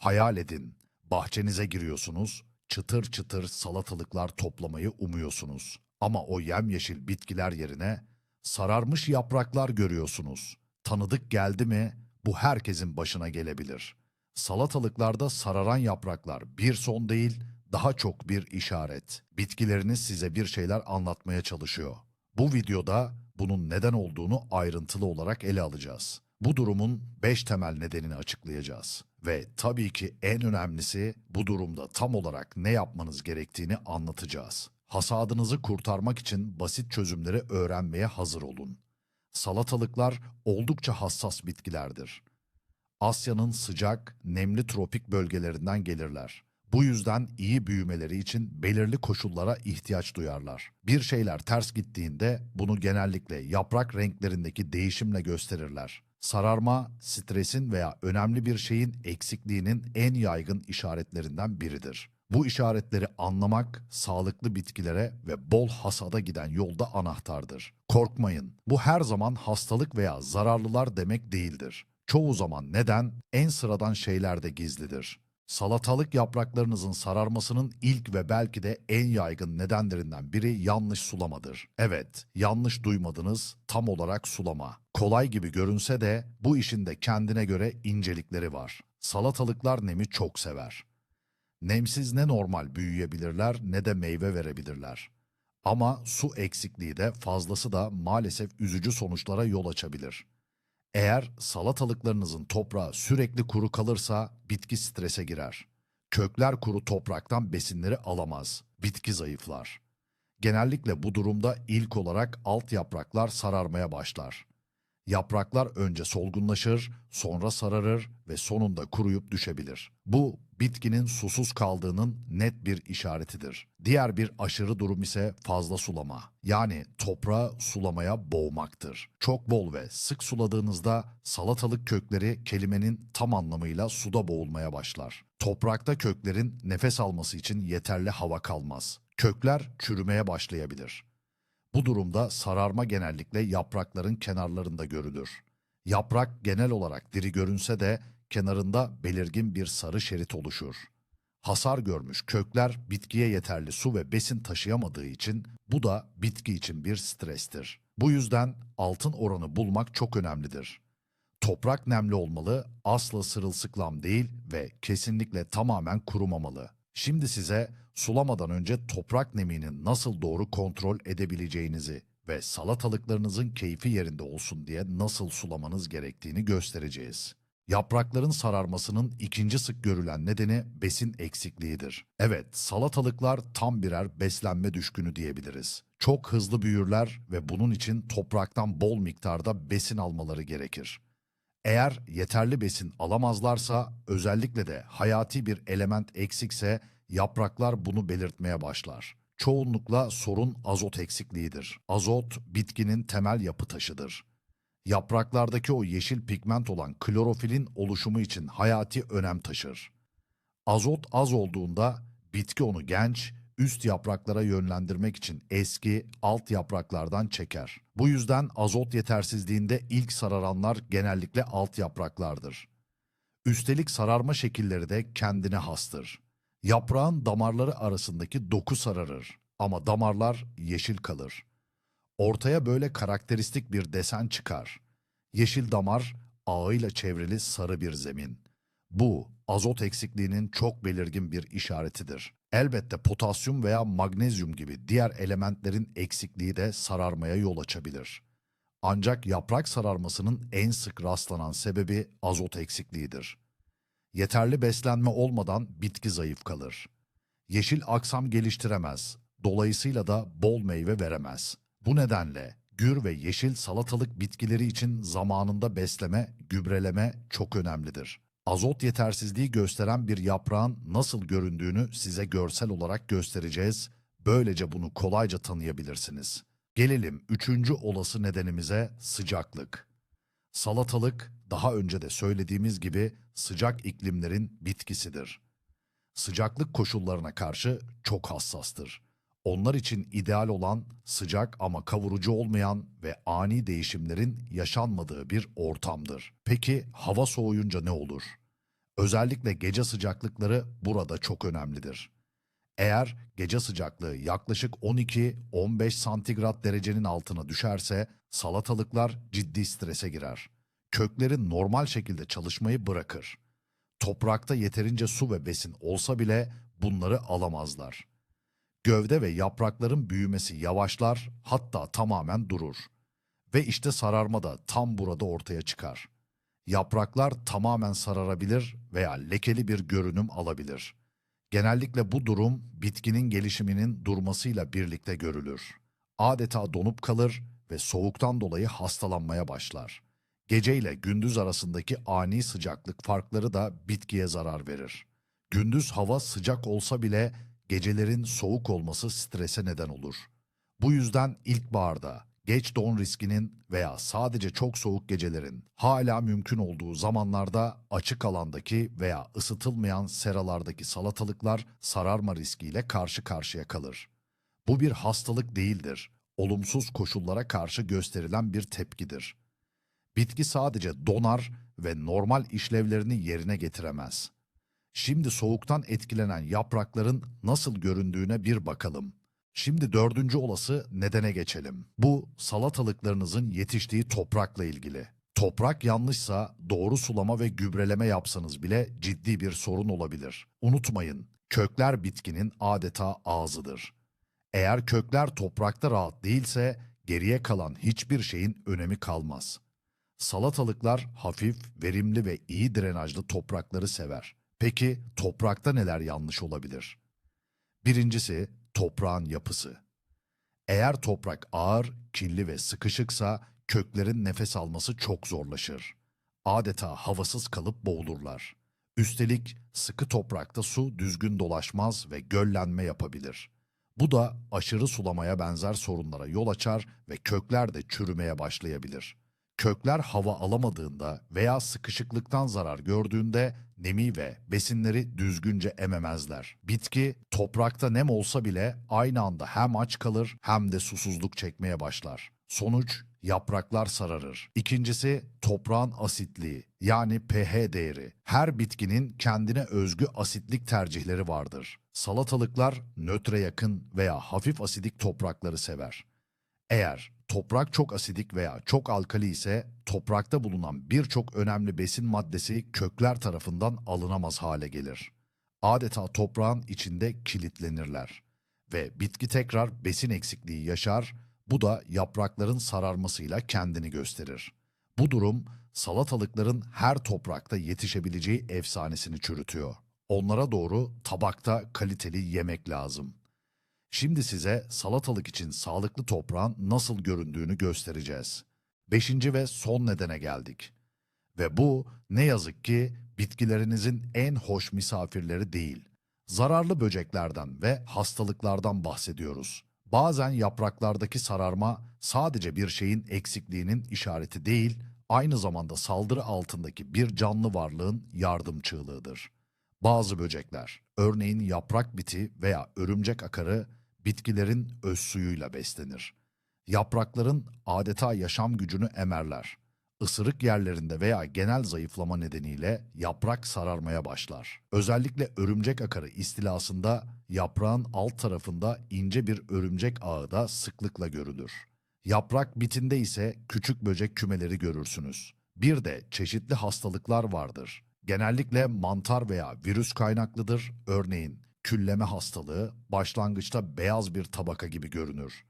Hayal edin, bahçenize giriyorsunuz, çıtır çıtır salatalıklar toplamayı umuyorsunuz. Ama o yemyeşil bitkiler yerine sararmış yapraklar görüyorsunuz. Tanıdık geldi mi bu herkesin başına gelebilir. Salatalıklarda sararan yapraklar bir son değil, daha çok bir işaret. Bitkileriniz size bir şeyler anlatmaya çalışıyor. Bu videoda bunun neden olduğunu ayrıntılı olarak ele alacağız. Bu durumun 5 temel nedenini açıklayacağız. Ve tabii ki en önemlisi bu durumda tam olarak ne yapmanız gerektiğini anlatacağız. Hasadınızı kurtarmak için basit çözümleri öğrenmeye hazır olun. Salatalıklar oldukça hassas bitkilerdir. Asya'nın sıcak, nemli tropik bölgelerinden gelirler. Bu yüzden iyi büyümeleri için belirli koşullara ihtiyaç duyarlar. Bir şeyler ters gittiğinde bunu genellikle yaprak renklerindeki değişimle gösterirler. Sararma, stresin veya önemli bir şeyin eksikliğinin en yaygın işaretlerinden biridir. Bu işaretleri anlamak sağlıklı bitkilere ve bol hasada giden yolda anahtardır. Korkmayın. Bu her zaman hastalık veya zararlılar demek değildir. Çoğu zaman neden en sıradan şeylerde gizlidir. Salatalık yapraklarınızın sararmasının ilk ve belki de en yaygın nedenlerinden biri yanlış sulamadır. Evet, yanlış duymadınız, tam olarak sulama. Kolay gibi görünse de bu işin de kendine göre incelikleri var. Salatalıklar nemi çok sever. Nemsiz ne normal büyüyebilirler ne de meyve verebilirler. Ama su eksikliği de fazlası da maalesef üzücü sonuçlara yol açabilir. Eğer salatalıklarınızın toprağı sürekli kuru kalırsa bitki strese girer. Kökler kuru topraktan besinleri alamaz. Bitki zayıflar. Genellikle bu durumda ilk olarak alt yapraklar sararmaya başlar. Yapraklar önce solgunlaşır, sonra sararır ve sonunda kuruyup düşebilir. Bu bitkinin susuz kaldığının net bir işaretidir. Diğer bir aşırı durum ise fazla sulama. Yani toprağı sulamaya boğmaktır. Çok bol ve sık suladığınızda salatalık kökleri kelimenin tam anlamıyla suda boğulmaya başlar. Toprakta köklerin nefes alması için yeterli hava kalmaz. Kökler çürümeye başlayabilir. Bu durumda sararma genellikle yaprakların kenarlarında görülür. Yaprak genel olarak diri görünse de kenarında belirgin bir sarı şerit oluşur. Hasar görmüş kökler bitkiye yeterli su ve besin taşıyamadığı için bu da bitki için bir strestir. Bu yüzden altın oranı bulmak çok önemlidir. Toprak nemli olmalı, asla sırılsıklam değil ve kesinlikle tamamen kurumamalı. Şimdi size sulamadan önce toprak nemini nasıl doğru kontrol edebileceğinizi ve salatalıklarınızın keyfi yerinde olsun diye nasıl sulamanız gerektiğini göstereceğiz. Yaprakların sararmasının ikinci sık görülen nedeni besin eksikliğidir. Evet, salatalıklar tam birer beslenme düşkünü diyebiliriz. Çok hızlı büyürler ve bunun için topraktan bol miktarda besin almaları gerekir. Eğer yeterli besin alamazlarsa, özellikle de hayati bir element eksikse yapraklar bunu belirtmeye başlar. Çoğunlukla sorun azot eksikliğidir. Azot bitkinin temel yapı taşıdır. Yapraklardaki o yeşil pigment olan klorofilin oluşumu için hayati önem taşır. Azot az olduğunda bitki onu genç, üst yapraklara yönlendirmek için eski, alt yapraklardan çeker. Bu yüzden azot yetersizliğinde ilk sararanlar genellikle alt yapraklardır. Üstelik sararma şekilleri de kendine hastır. Yaprağın damarları arasındaki doku sararır ama damarlar yeşil kalır. Ortaya böyle karakteristik bir desen çıkar. Yeşil damar, ağıyla çevrili sarı bir zemin. Bu, azot eksikliğinin çok belirgin bir işaretidir. Elbette potasyum veya magnezyum gibi diğer elementlerin eksikliği de sararmaya yol açabilir. Ancak yaprak sararmasının en sık rastlanan sebebi azot eksikliğidir. Yeterli beslenme olmadan bitki zayıf kalır. Yeşil aksam geliştiremez, dolayısıyla da bol meyve veremez. Bu nedenle gür ve yeşil salatalık bitkileri için zamanında besleme, gübreleme çok önemlidir. Azot yetersizliği gösteren bir yaprağın nasıl göründüğünü size görsel olarak göstereceğiz. Böylece bunu kolayca tanıyabilirsiniz. Gelelim üçüncü olası nedenimize sıcaklık. Salatalık daha önce de söylediğimiz gibi sıcak iklimlerin bitkisidir. Sıcaklık koşullarına karşı çok hassastır. Onlar için ideal olan sıcak ama kavurucu olmayan ve ani değişimlerin yaşanmadığı bir ortamdır. Peki hava soğuyunca ne olur? Özellikle gece sıcaklıkları burada çok önemlidir. Eğer gece sıcaklığı yaklaşık 12-15 santigrat derecenin altına düşerse salatalıklar ciddi strese girer. Kökleri normal şekilde çalışmayı bırakır. Toprakta yeterince su ve besin olsa bile bunları alamazlar. Gövde ve yaprakların büyümesi yavaşlar, hatta tamamen durur. Ve işte sararma da tam burada ortaya çıkar. Yapraklar tamamen sararabilir veya lekeli bir görünüm alabilir. Genellikle bu durum bitkinin gelişiminin durmasıyla birlikte görülür. Adeta donup kalır ve soğuktan dolayı hastalanmaya başlar. Gece ile gündüz arasındaki ani sıcaklık farkları da bitkiye zarar verir. Gündüz hava sıcak olsa bile gecelerin soğuk olması strese neden olur. Bu yüzden ilkbaharda geç don riskinin veya sadece çok soğuk gecelerin hala mümkün olduğu zamanlarda açık alandaki veya ısıtılmayan seralardaki salatalıklar sararma riskiyle karşı karşıya kalır. Bu bir hastalık değildir. Olumsuz koşullara karşı gösterilen bir tepkidir. Bitki sadece donar ve normal işlevlerini yerine getiremez. Şimdi soğuktan etkilenen yaprakların nasıl göründüğüne bir bakalım. Şimdi dördüncü olası nedene geçelim. Bu salatalıklarınızın yetiştiği toprakla ilgili. Toprak yanlışsa doğru sulama ve gübreleme yapsanız bile ciddi bir sorun olabilir. Unutmayın, kökler bitkinin adeta ağzıdır. Eğer kökler toprakta rahat değilse geriye kalan hiçbir şeyin önemi kalmaz. Salatalıklar hafif, verimli ve iyi drenajlı toprakları sever. Peki toprakta neler yanlış olabilir? Birincisi toprağın yapısı. Eğer toprak ağır, kirli ve sıkışıksa köklerin nefes alması çok zorlaşır. Adeta havasız kalıp boğulurlar. Üstelik sıkı toprakta su düzgün dolaşmaz ve göllenme yapabilir. Bu da aşırı sulamaya benzer sorunlara yol açar ve kökler de çürümeye başlayabilir. Kökler hava alamadığında veya sıkışıklıktan zarar gördüğünde nemi ve besinleri düzgünce ememezler. Bitki toprakta nem olsa bile aynı anda hem aç kalır hem de susuzluk çekmeye başlar. Sonuç yapraklar sararır. İkincisi toprağın asitliği yani pH değeri. Her bitkinin kendine özgü asitlik tercihleri vardır. Salatalıklar nötre yakın veya hafif asidik toprakları sever. Eğer toprak çok asidik veya çok alkali ise toprakta bulunan birçok önemli besin maddesi kökler tarafından alınamaz hale gelir. Adeta toprağın içinde kilitlenirler ve bitki tekrar besin eksikliği yaşar, bu da yaprakların sararmasıyla kendini gösterir. Bu durum salatalıkların her toprakta yetişebileceği efsanesini çürütüyor. Onlara doğru tabakta kaliteli yemek lazım. Şimdi size salatalık için sağlıklı toprağın nasıl göründüğünü göstereceğiz. Beşinci ve son nedene geldik. Ve bu ne yazık ki bitkilerinizin en hoş misafirleri değil. Zararlı böceklerden ve hastalıklardan bahsediyoruz. Bazen yapraklardaki sararma sadece bir şeyin eksikliğinin işareti değil, aynı zamanda saldırı altındaki bir canlı varlığın yardım çığlığıdır. Bazı böcekler, örneğin yaprak biti veya örümcek akarı, bitkilerin öz suyuyla beslenir. Yaprakların adeta yaşam gücünü emerler. Isırık yerlerinde veya genel zayıflama nedeniyle yaprak sararmaya başlar. Özellikle örümcek akarı istilasında yaprağın alt tarafında ince bir örümcek ağı da sıklıkla görülür. Yaprak bitinde ise küçük böcek kümeleri görürsünüz. Bir de çeşitli hastalıklar vardır. Genellikle mantar veya virüs kaynaklıdır. Örneğin külleme hastalığı başlangıçta beyaz bir tabaka gibi görünür.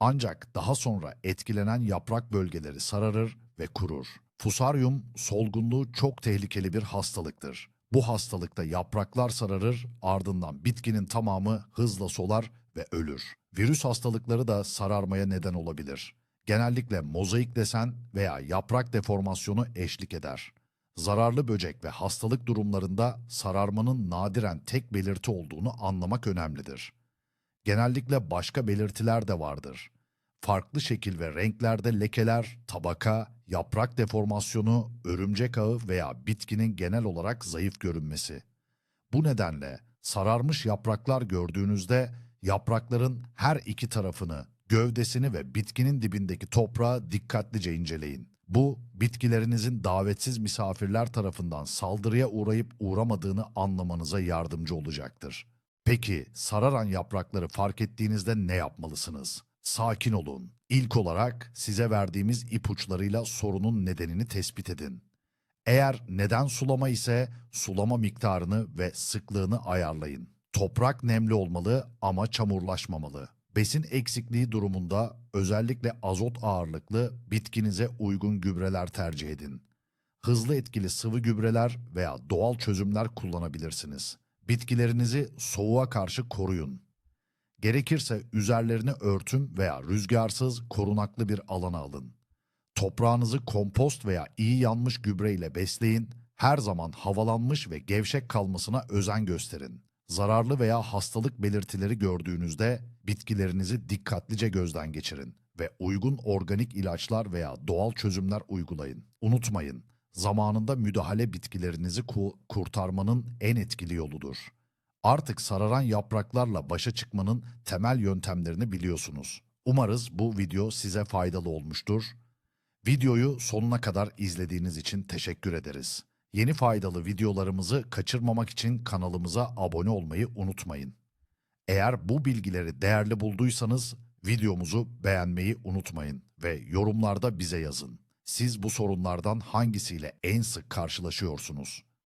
Ancak daha sonra etkilenen yaprak bölgeleri sararır ve kurur. Fusaryum solgunluğu çok tehlikeli bir hastalıktır. Bu hastalıkta yapraklar sararır, ardından bitkinin tamamı hızla solar ve ölür. Virüs hastalıkları da sararmaya neden olabilir. Genellikle mozaik desen veya yaprak deformasyonu eşlik eder. Zararlı böcek ve hastalık durumlarında sararmanın nadiren tek belirti olduğunu anlamak önemlidir. Genellikle başka belirtiler de vardır. Farklı şekil ve renklerde lekeler, tabaka, yaprak deformasyonu, örümcek ağı veya bitkinin genel olarak zayıf görünmesi. Bu nedenle sararmış yapraklar gördüğünüzde yaprakların her iki tarafını, gövdesini ve bitkinin dibindeki toprağı dikkatlice inceleyin. Bu, bitkilerinizin davetsiz misafirler tarafından saldırıya uğrayıp uğramadığını anlamanıza yardımcı olacaktır. Peki, sararan yaprakları fark ettiğinizde ne yapmalısınız? Sakin olun. İlk olarak size verdiğimiz ipuçlarıyla sorunun nedenini tespit edin. Eğer neden sulama ise sulama miktarını ve sıklığını ayarlayın. Toprak nemli olmalı ama çamurlaşmamalı. Besin eksikliği durumunda özellikle azot ağırlıklı bitkinize uygun gübreler tercih edin. Hızlı etkili sıvı gübreler veya doğal çözümler kullanabilirsiniz. Bitkilerinizi soğuğa karşı koruyun. Gerekirse üzerlerini örtüm veya rüzgarsız, korunaklı bir alana alın. Toprağınızı kompost veya iyi yanmış gübre ile besleyin. Her zaman havalanmış ve gevşek kalmasına özen gösterin. Zararlı veya hastalık belirtileri gördüğünüzde bitkilerinizi dikkatlice gözden geçirin ve uygun organik ilaçlar veya doğal çözümler uygulayın. Unutmayın, zamanında müdahale bitkilerinizi ku- kurtarmanın en etkili yoludur. Artık sararan yapraklarla başa çıkmanın temel yöntemlerini biliyorsunuz. Umarız bu video size faydalı olmuştur. Videoyu sonuna kadar izlediğiniz için teşekkür ederiz. Yeni faydalı videolarımızı kaçırmamak için kanalımıza abone olmayı unutmayın. Eğer bu bilgileri değerli bulduysanız videomuzu beğenmeyi unutmayın ve yorumlarda bize yazın. Siz bu sorunlardan hangisiyle en sık karşılaşıyorsunuz?